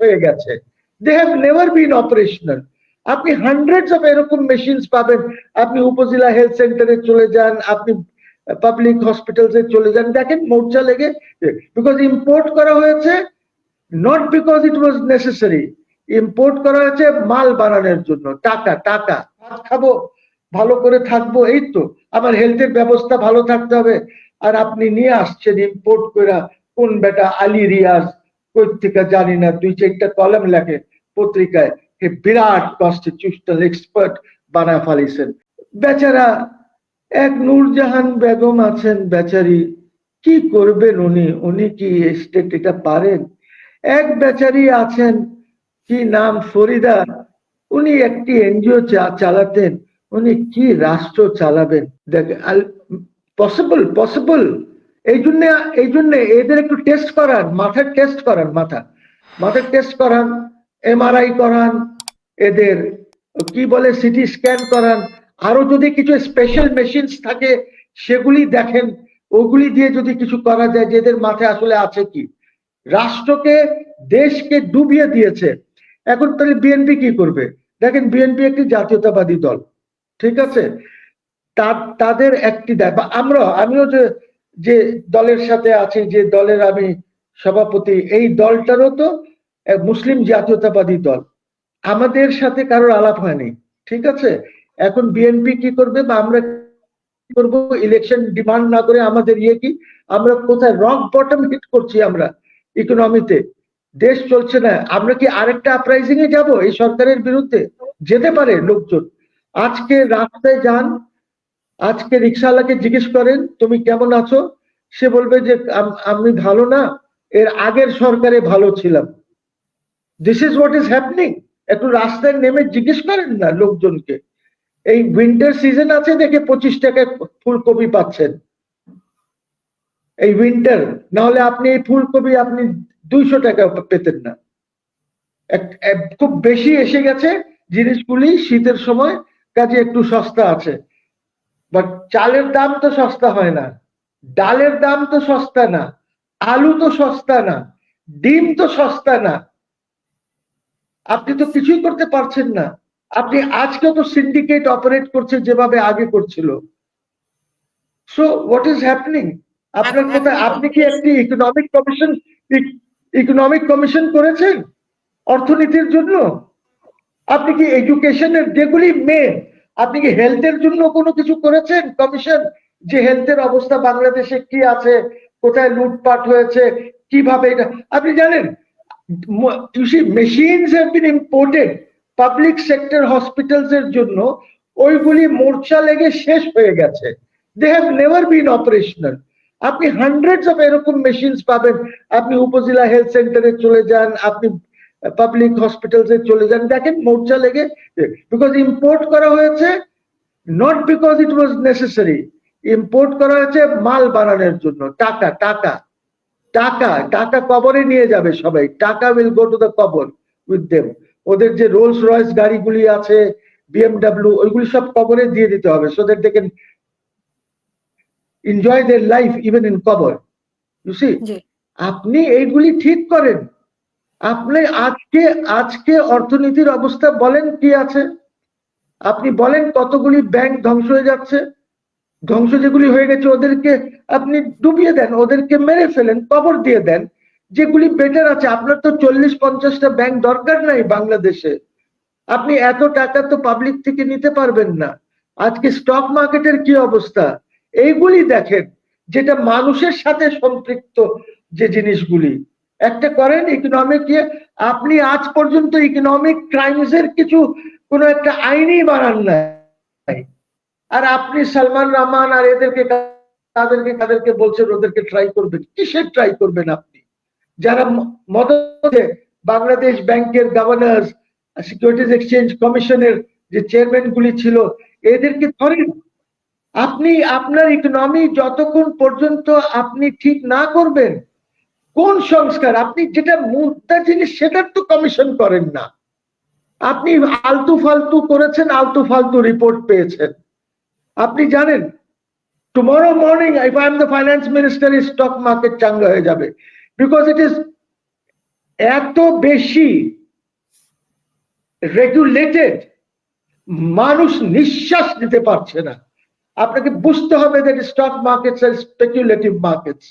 হয়ে গেছে। They have never been operational আপনি হান্ড্রেডস অফ এরকম মেশিনস পাবেন। আপনি উপজেলা হেলথ সেন্টারে চলে যান, আপনি পাবলিক হসপিটালসে চলে যান। দেখেন মোর্চা লেগে বিকজ ইম্পোর্ট করা হয়েছে not because it was necessary import করা হয়েছে মাল বানানোর জন্য। টাকা টাকা। খাব, ভালো করে থাকব, এই তো। আমার হেলথের ব্যবস্থা ভালো থাকতে হবে। আর আপনি নিয়ে আসছেন ইম্পোর্ট করে কোন বেটা আলী রিয়াজ থেকে জানি না, দুই চারটা কলম লেখে। পত্রিকায় হে বিরাট কনস্টিটিউশনাল এক্সপার্ট বানা ফালিছেন। বেচারা এক নূরজাহান বেগম আছেন বেচারি। কি করবেন উনি? উনি কি স্টেট এটা পারেন? এক বেচারি আছেন, কি নাম? ফরিদা। উনি একটি এনজিও চালাতেন। উনি কি রাষ্ট্র চালাবেন? দেখ পসিবল পসিবল এই জন্য এই জন্য এদের একটু টেস্ট করান, মাথার টেস্ট করান, মাথা। মাথার টেস্ট করান এমআরআই করান, এদের কি বলে সিটি স্ক্যান করান। আরও যদি কিছু স্পেশাল মেশিনস থাকে, সেগুলি দেখেন। ওগুলি দিয়ে যদি কিছু করা যায় যে এদের মাথায় আসলে আছে কি। রাষ্ট্রকে, দেশকে ডুবিয়ে দিয়েছে। এখন তাহলে বিএনপি কি করবে? দেখেন বিএনপি একটি জাতীয়তাবাদী দল। ঠিক আছে? তাদের একটি বা আমরা, আমিও যে যে দলের সাথে আছি, যে দলের আমি সভাপতি, এই দলটারও তো মুসলিম জাতীয়তাবাদী দল। আমাদের সাথে কারোর আলাপ হয়নি, ঠিক আছে? এখন বিএনপি কি করবে বা আমরা করব? ইলেকশন ডিমান্ড না করে আমাদের ইয়ে কি? আমরা কোথায় রক বটম হিট করছি আমরা ইকোনমিতে দেশ চলছে না, আমরা কি আরেকটা আপরাইজিং এ যাব এই সরকারের বিরুদ্ধে? যেতে পারে লোকজন। আজকে রাস্তায় যান আজকে রিক্সাওয়ালাকে জিজ্ঞেস করেন, তুমি কেমন আছো? সে বলবে যে, আমি ভালো না, এর আগের সরকারে ভালো ছিলাম। This is what is happening একটু রাস্তায় নেমে জিজ্ঞেস করেন না লোকজনকে। এই উইন্টার সিজন আছে দেখে পঁচিশ টাকায় ফুলকপি পাচ্ছেন। এই উইন্টার না হলে আপনি এই ফুলকপি আপনি দুইশো টাকা পেতেন না। খুব বেশি এসে গেছে, জিনিসগুলি শীতের সময়, কাজে একটু সস্তা আছে। বাট চালের দাম তো সস্তা হয় না। ডালের দাম তো সস্তা না। আলু তো সস্তা না। ডিম তো সস্তা না। আপনি তো কিছুই করতে পারছেন না। আপনি আজকে তো সিন্ডিকেট অপারেট করছে যেভাবে আগে করছিল। সো হোয়াট ইজ হ্যাপনিং আপনার কোথায় আপনি কি একটি ইকোনমিক কমিশন ইকোনমিক কমিশন করেছেন অর্থনীতির জন্য? আপনি কি এডুকেশনের যেগুলি মেন আপনি কি হেলথের জন্য কোনো কিছু করেছেন? কমিশন যে হেলথের অবস্থা বাংলাদেশে কি আছে? কোথায় লুটপাট হয়েছে? কীভাবে এটা? আপনি জানেন see, machines have been imported public sector hospitals এর জন্য। ওইগুলি মোর্চা লেগে শেষ হয়ে গেছে। They have never been operational আপনি হান্ড্রেডস অফ এরকম মেশিনস পাবেন। আপনি উপজেলা হেলথ সেন্টারে চলে যান, আপনি পাবলিক হসপিটালসে চলে যান। দেখেন মোর্চা লেগে বিকজ ইম্পোর্ট করা হয়েছে not because it was necessary import করা হয়েছে মাল বানানোর জন্য। টাকা টাকা টাকা টাকা কবরে নিয়ে যাবে সবাই। টাকা উইল গো টু দ্য কবর উইথ দেম ওদের যে রোলস রয়েস গাড়িগুলি আছে বিএমডাব্লিউ ওইগুলি সব কবরে দিয়ে দিতে হবে so that they can enjoy their life even in কবর। ইউ সি আপনি এইগুলি ঠিক করেন। আপনি আজকে আজকে অর্থনীতির অবস্থা বলেন কি আছে? আপনি বলেন কতগুলি ব্যাংক ধ্বংস হয়ে যাচ্ছে। ধ্বংস যেগুলি হয়ে গেছে ওদেরকে আপনি ডুবিয়ে দেন, ওদেরকে মেরে ফেলেন, কবর দিয়ে দেন, যেগুলি বেটার আছে। আপনার তো চল্লিশ, পঞ্চাশটা ব্যাংক দরকার নাই বাংলাদেশে। আপনি এত টাকা তো পাবলিক থেকে নিতে পারবেন না। আজকে স্টক মার্কেটের কি অবস্থা? এইগুলি দেখেন, যেটা মানুষের সাথে সম্পৃক্ত যে জিনিসগুলি। একটা করেন ইকোনমিক ইয়ে আপনি আজ পর্যন্ত ইকোনমিক ক্রাইমস এর কিছু কোনো একটা আইনই বানান নাই। আর আপনি সালমান রহমান আর এদেরকে, তাদেরকে তাদেরকে বলছেন, ওদেরকে ট্রাই করবেন। কিসের ট্রাই করবেন আপনি? যারা মদতে বাংলাদেশ ব্যাংকের গভর্নর সিকিউরিটিজ এক্সচেঞ্জ কমিশনের যে চেয়ারম্যান গুলি ছিল, এদেরকে ধরেন। আপনি, আপনার ইকোনমি যতক্ষণ পর্যন্ত আপনি ঠিক না করবেন কোন সংস্কার? আপনি যেটা মুদ্রা জিনিস, সেটার তো কমিশন করেন না। আপনি আলতু ফালতু করেছেন, আলতু ফালতু রিপোর্ট পেয়েছেন। আপনি জানেন tomorrow morning if I am the finance minister stock market চাঙ্গা হয়ে যাবে। বিকজ ইট ইজ এত বেশি রেগুলেটেড মানুষ নিঃশ্বাস নিতে পারছে না। আপনাকে বুঝতে হবে যে stock markets are speculative markets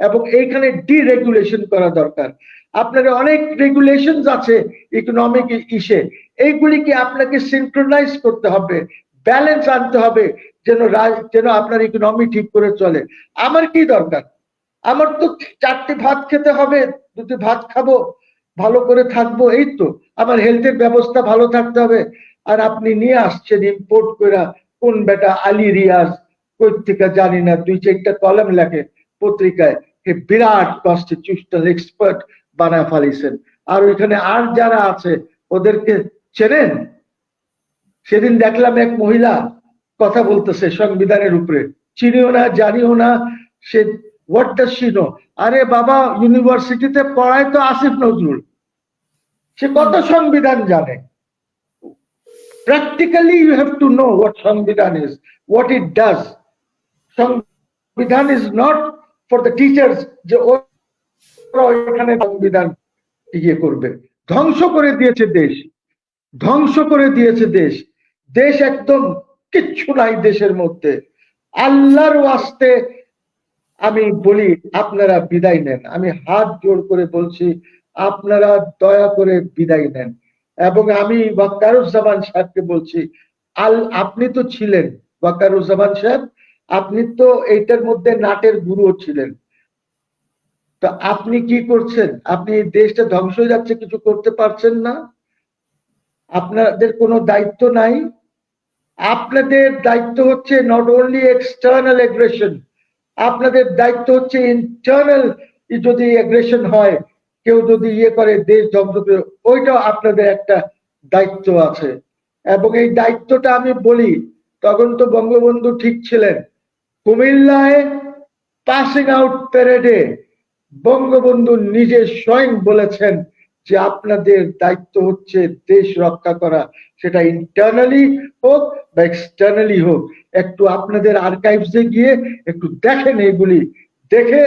এবং এইখানে ডিরেগুলেশন করা দরকার। আপনার অনেক রেগুলেশন আছে ইকোনমিক ইসে। এইগুলিকে আপনাকে সিনক্রোনাইজ করতে হবে ব্যালেন্স আনতে হবে, যেন যেন আপনার ইকোনমি ঠিক করে চলে। আমার কি দরকার? আমার তো চারটে ভাত খেতে হবে, দুটি ভাত খাব, ভালো করে থাকব, এই তো। আমার হেলথের ব্যবস্থা ভালো থাকতে হবে। আর আপনি নিয়ে আসছেন ইম্পোর্ট করে কোন বেটা আলী রিয়াজ, কই থেকে জানি না, দুই চারটা কলম লেখে। পত্রিকায় বিরাট কনস্টিটিউশনাল এক্সপার্ট বানায় ফালিছেন। আর ওইখানে আর যারা আছে, ওদেরকে চেনেন? সেদিন দেখলাম এক মহিলা কথা বলতেছে সংবিধানের উপরে। চিনিও না, জানিও না, সে হোয়াট ডাজ শি নো আরে বাবা ইউনিভার্সিটিতে পড়ায় তো আসিফ নজরুল। সে কত সংবিধান জানে? Practically you have to know what সংবিধান is, what it does. সংবিধান is not for the teachers, যে ওরা এখানে সংবিধান ইয়ে করবে। ধ্বংস করে দিয়েছে দেশ। ধ্বংস করে দিয়েছে দেশ। দেশ একদম কিচ্ছু নাই দেশের মধ্যে। আল্লাহর ওয়াস্তে আমি বলি, আপনারা বিদায় নেন। আমি হাত জোর করে বলছি, আপনারা দয়া করে বিদায় নেন। এবং আমি ওয়াকারুজ্জামান সাহেবকে বলছি, আল, আপনি তো ছিলেন ওয়াকারুজ্জামান সাহেব। আপনি তো এইটার মধ্যে নাটের গুরুও ছিলেন। তো আপনি কি করছেন? আপনি দেশটা ধ্বংস হয়ে যাচ্ছে, কিছু করতে পারছেন না? আপনাদের কোনো দায়িত্ব নাই? আপনাদের দায়িত্ব হচ্ছে নট অনলি এক্সটার্নাল এগ্রেশন আপনাদের দায়িত্ব হচ্ছে ইন্টারনাল যদি এগ্রেশন হয়, কেউ যদি ইয়ে করে দেশ ধ্বংস করে, ওইটাও আপনাদের একটা দায়িত্ব আছে। এবং এই দায়িত্বটা আমি বলি, তখন তো বঙ্গবন্ধু ঠিক ছিলেন। কুমিল্লায় পাসিং আউট প্যারেডে বঙ্গবন্ধু নিজে স্বয়ং বলেছেন যে আপনাদের দায়িত্ব হচ্ছে দেশ রক্ষা করা। সেটা ইন্টারনালি হোক বা এক্সটার্নালি হোক, একটু আপনাদের আর্কাইভসে গিয়ে একটু দেখেন এগুলি দেখে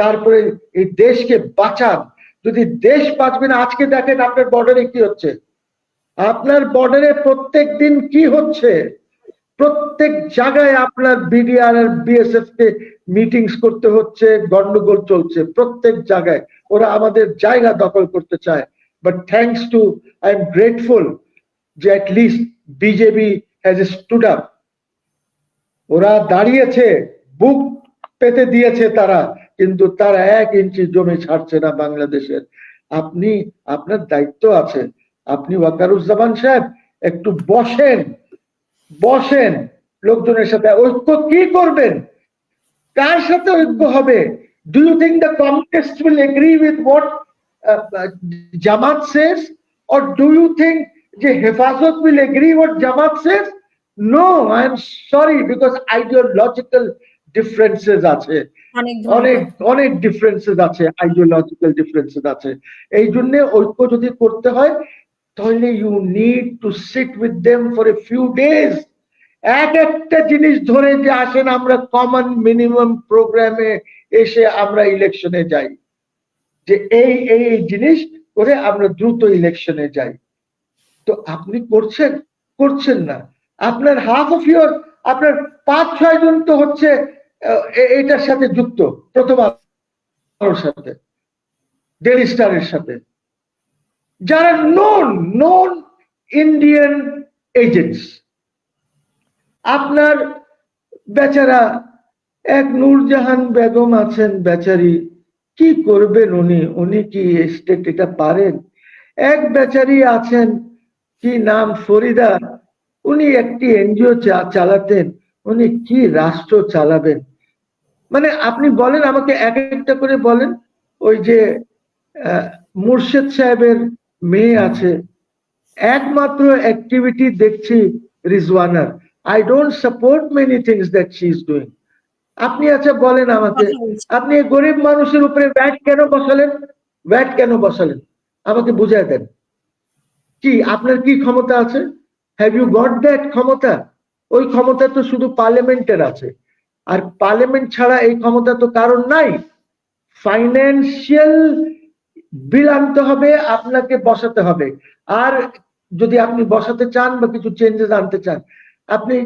তারপরে এই দেশকে বাঁচান। যদি দেশ বাঁচবে না, আজকে দেখেন আপনার বর্ডারে কি হচ্ছে। আপনার বর্ডারে প্রত্যেক দিন কি হচ্ছে? প্রত্যেক জায়গায় আপনার বিডিআর আর বিএসএফ কে মিটিংস করতে হচ্ছে, গন্ডগোল চলছে প্রত্যেক জায়গায়। ওরা আমাদের জায়গা দখল করতে চায়। But thanks to I am grateful যে list BJP has stood up ওরা দাঁড়িয়েছে, বুক পেতে দিয়েছে তারা, কিন্তু তারা এক ইঞ্চি জমি ছাড়ছে না বাংলাদেশের। আপনি, আপনার দায়িত্ব আছে। আপনি ওয়াকারুজ্জামান সাহেব, একটু বসেন। বসেন লোকজনের সাথে। ঐক্য কি করবেন? কার সাথে ঐক্য হবে? Do you think the communist will agree with what Jamaat says or do you think যে Hefazat will agree what Jamaat says no I am sorry because ideological differences আছে। অনেক অনেক ডিফারেন্সেস আছে আইডিওলজিক্যাল ডিফারেন্সেস আছে। এই জন্য ঐক্য যদি করতে হয় তাহলে you need to sit with them for a few days এক একটা জিনিস ধরে যে আসেন, আমরা কমন মিনিমাম প্রোগ্রামে এসে আমরা ইলেকশনে যাই। যে এই এই জিনিস করে আমরা দ্রুত ইলেকশনে যাই। তো আপনি করছেন? করছেন না। আপনার হাফ অফ ইউর আপনার পাঁচ, ছয় জন তো হচ্ছে এটার সাথে যুক্ত, প্রথম সাথে। ডেলি স্টারের সাথে। যারা নন নন ইন্ডিয়ান এজেন্টস আপনার বেচারা এক নূরজাহান বেগম আছেন বেচারি, কি করবেন উনি? উনি কি স্টেট এটা পারেন? এক বেচারি আছেন, কি নাম? ফরিদা, উনি একটি এনজিও চালাতেন, উনি কি রাষ্ট্র চালাবেন? মানে আপনি বলেন, আমাকে এক একটা করে বলেন। ওই যে মুর্শেদ সাহেবের মেয়ে আছে। একমাত্র অ্যাক্টিভিটি দেখছি রিজওয়ানার। I don't support many things that she is doing আপনি আচ্ছা বলেন আমাকে আপনি গরিব মানুষের উপরে ব্যাট কেন বসালেন? ব্যাট কেন বসালেন? আমাকে বুঝাই দেন। কি আপনার কি ক্ষমতা আছে? হ্যাভ ইউ গট দ্যাট ক্ষমতা? ওই ক্ষমতা তো শুধু পার্লামেন্টের আছে। আর পার্লামেন্ট ছাড়া এই ক্ষমতা তো কারণ নাই। ফাইন্যান্সিয়াল বিল আনতে হবে, আপনাকে বসাতে হবে। আর যদি আপনি বসাতে চান বা কিছু চেঞ্জেস আনতে চান, আপনি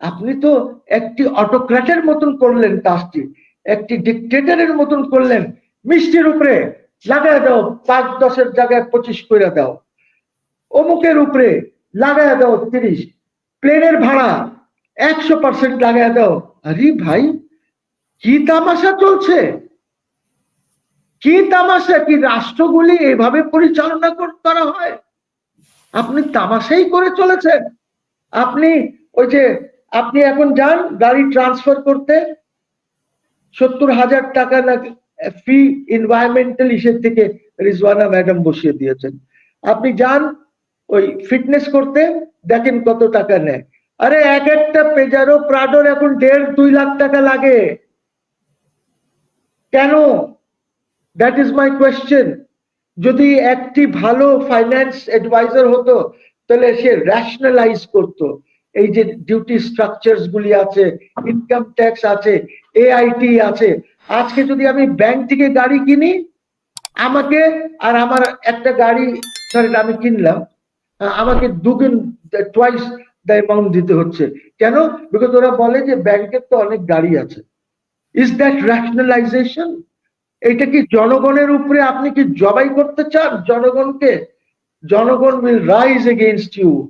আপনি তো একটি অটোক্র্যাটের মতন করলেন কাজটি, একটি ডিকটেটরের মতন করলেন মিষ্টির উপরে, লাগায় দাও, পাঁচ দশের জায়গায় পঁচিশ করে দাও। অমুকের উপরে লাগায় দাও তিরিশ, প্লেনের ভাড়া একশো পার্সেন্ট লাগায় দাও। আরে ভাই, কি তামাশা চলছে? কি তামাশা, কি রাষ্ট্রগুলি এভাবে পরিচালনা করা হয়? আপনি তামাশাই করে চলেছেন। আপনি ওই যে, আপনি এখন যান গাড়ি ট্রান্সফার করতে। সত্তর হাজার টাকা না ফি এনভায়রনমেন্টাল ইসের থেকে রিজওয়ানা ম্যাডাম বসিয়ে দিয়েছেন। আপনি যান ওই ফিটনেস করতে, দেখেন কত টাকা নেয়। আরে এক একটা পেজারো প্রাডোর এখন দেড় দুই লাখ টাকা লাগে। কেন? দ্যাট ইজ মাই কোয়েশ্চেন যদি একটি ভালো ফাইন্যান্স অ্যাডভাইজার হতো, তাহলে সে রেশনালাইজ করতো। এই যে ডিউটি স্ট্রাকচারস গুলি আছে ইনকাম ট্যাক্স আছে এআইটি আছে। আজকে যদি আমি ব্যাংক থেকে গাড়ি কিনি, আমাকে আর আমার একটা গাড়ি, ধরেন আমি কিনলাম, আমাকে দুগুণ টোয়াইস দ্য অ্যামাউন্ট দিতে হচ্ছে। কেন? বিকজ ওরা বলে যে ব্যাংকের তো অনেক গাড়ি আছে। ইজ দ্যাট রেশনালাইজেশন এটা কি জনগণের উপরে আপনি কি জবাই করতে চান? জনগণকে, জনগণ উইল রাইজ এগেইনস্ট ইউ